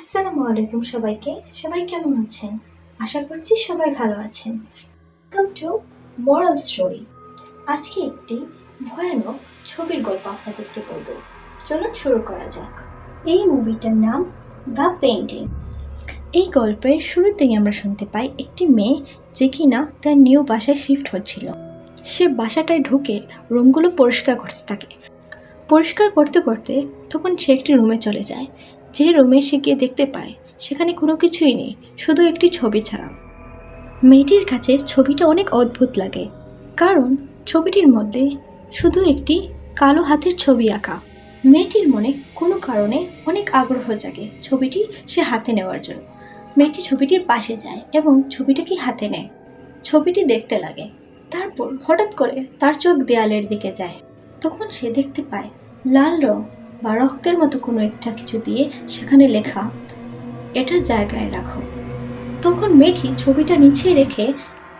আসসালামু আলাইকুম সবাইকে। সবাই কেমন আছেন? আশা করছি সবাই ভালো আছেন। ওয়েলকাম টু মরাল স্টোরি আজকে একটি ভয়ানক ছবির গল্প আপনাদেরকে বলব। চলুন শুরু করা যাক। এই মুভিটার নাম দ্য পেইন্টিং এই গল্পের শুরুতেই আমরা শুনতে পাই একটি মেয়ে যে কিনা তার নিউ বাসায় শিফট হচ্ছিল। সে বাসাটায় ঢুকে রুমগুলো পরিষ্কার করতে থাকে। পরিষ্কার করতে করতে তখন সে একটি রুমে চলে যায়। যে রুমে সে গিয়ে দেখতে পায়, সেখানে কোনো কিছুই নেই, শুধু একটি ছবি ছাড়া। মেয়েটির কাছে ছবিটা অনেক অদ্ভুত লাগে, কারণ ছবিটির মধ্যে শুধু একটি কালো হাতের ছবি আঁকা। মেয়েটির মনে কোনো কারণে অনেক আগ্রহ জাগে ছবিটি সে হাতে নেওয়ার জন্য। মেয়েটি ছবিটির পাশে যায় এবং ছবিটাকে হাতে নেয়। ছবিটি দেখতে লাগে, তারপর হঠাৎ করে তার চোখ দেয়ালের দিকে যায়। তখন সে দেখতে পায়, লাল রং বা রক্তের মতো কোনো একটা কিছু দিয়ে সেখানে লেখা। এটা জায়গায় রাখো। তখন মেয়েটি ছবিটা নিচে রেখে,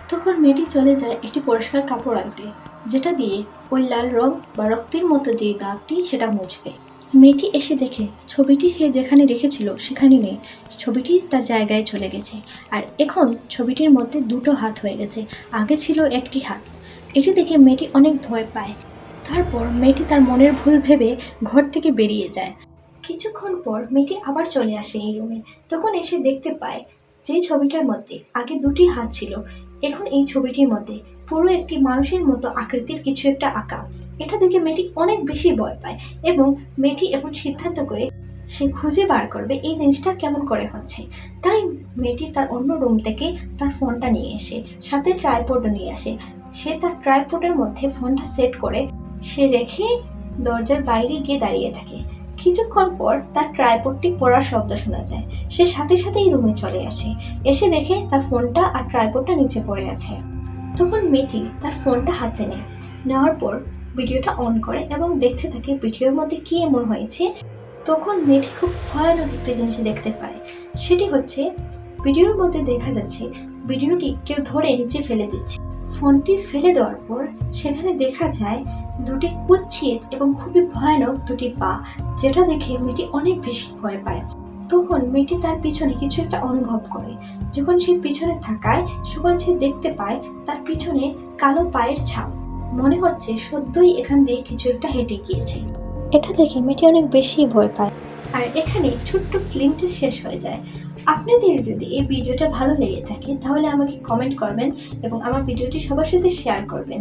তখন মেয়েটি চলে যায় একটি পরিষ্কার কাপড় আনতে, যেটা দিয়ে ওই লাল রং বা রক্তের মতো যে দাগটি সেটা মুছবে। মেয়েটি এসে দেখে, ছবিটি সে যেখানে রেখেছিল সেখানে নেই। ছবিটি তার জায়গায় চলে গেছে। আর এখন ছবিটির মধ্যে দুটো হাত হয়ে গেছে। আগে ছিল একটি হাত। এটি দেখে মেয়েটি অনেক ভয় পায়। তারপর মেয়েটি তার মনের ভুল ভেবে ঘর থেকে বেরিয়ে যায়। কিছুক্ষণ পর মেয়েটি আবার চলে আসে এই রুমে তখন এসে দেখতে পায় যে ছবিটার মধ্যে আগে দুটি হাত ছিল, এখন এই ছবিটির মধ্যে পুরো একটি মানুষের মতো আকৃতির কিছু একটা আঁকা। এটা দেখে মেয়েটি অনেক বেশি ভয় পায় এবং মেয়েটি এখন সিদ্ধান্ত করে সে খুঁজে বার করবে এই জিনিসটা কেমন করে হচ্ছে। তাই মেয়েটি তার অন্য রুম থেকে তার ফোনটা নিয়ে এসে, সাথে ট্রাইপডও নিয়ে আসে। সে তার ট্রাইপডের মধ্যে ফোনটা সেট করে সে রেখে দরজার বাইরে গিয়ে দাঁড়িয়ে থাকে। কিছুক্ষণ পর তার ট্রাইপডটি পড়ার শব্দ শোনা যায়। সে সাথে সাথেই রুমে চলে আসে। এসে দেখে তার ফোনটা আর ট্রাইপডটা নিচে পড়ে আছে। তখন মেয়েটি তার ফোনটা হাতে নেয়। নেওয়ার পর ভিডিওটা অন করে এবং দেখতে থাকে ভিডিওর মধ্যে কী এমন হয়েছে। তখন মেয়েটি খুব ভয়ানক একটি জিনিস দেখতে পায়। সেটি হচ্ছে ভিডিওর মধ্যে দেখা যাচ্ছে ভিডিওটি কেউ ধরে নিচে ফেলে দিচ্ছে। ফোনটি ফেলে দেওয়ার পর সেখানে দেখা যায় দুটি কুচ্ছিত এবং খুবই ভয়ানক দুটি পা, যেটা দেখে মেয়েটি অনেক বেশি ভয় পায়। তখন মেয়েটি তার পিছনে কিছু একটা অনুভব করে। যখন সে পিছনে থাকায় তখন সে দেখতে পায় তার পিছনে কালো পায়ের ছাপ। মনে হচ্ছে সদ্যই এখান দিয়ে কিছু একটা হেঁটে গিয়েছে। এটা দেখে মেয়েটি অনেক বেশি ভয় পায়। আর এখানে ছোট্ট ফিল্মটা শেষ হয়ে যায়। আপনাদের যদি এই ভিডিওটা ভালো লেগে থাকে, তাহলে আমাকে কমেন্ট করবেন এবং আমার ভিডিওটি সবার সাথে শেয়ার করবেন।